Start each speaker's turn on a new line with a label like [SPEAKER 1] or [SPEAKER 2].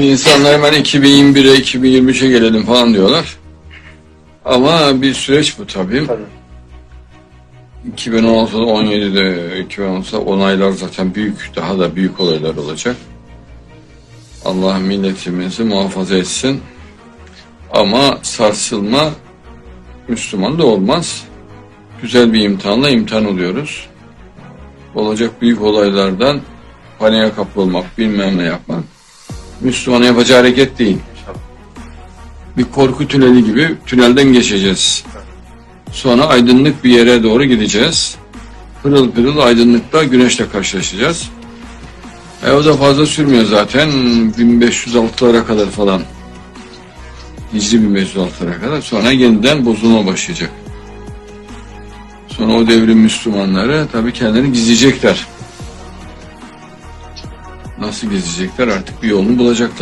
[SPEAKER 1] İnsanlar hemen 2021'e, 2023'e gelelim falan diyorlar. Ama bir süreç bu tabii.
[SPEAKER 2] Tabii.
[SPEAKER 1] 2016'da, 17'de, 2016'da onaylar zaten büyük, daha da büyük olaylar olacak. Allah milletimizi muhafaza etsin. Ama sarsılma Müslüman da olmaz. Güzel bir imtihanla imtihan oluyoruz. Olacak büyük olaylardan paniğe kapılmak, bilmem ne yapmak Müslümanın yapacağı hareket değil. Bir korku tüneli gibi tünelden geçeceğiz. Sonra aydınlık bir yere doğru gideceğiz. Pırıl pırıl aydınlıkta güneşle karşılaşacağız. E o da fazla sürmüyor zaten. 1506'lara kadar falan. Hicri 1506'lara kadar. Sonra yeniden bozulma başlayacak. Sonra o devrin Müslümanları tabii kendilerini gizleyecekler. Nasıl gizleyecekler artık bir yolunu bulacaklar.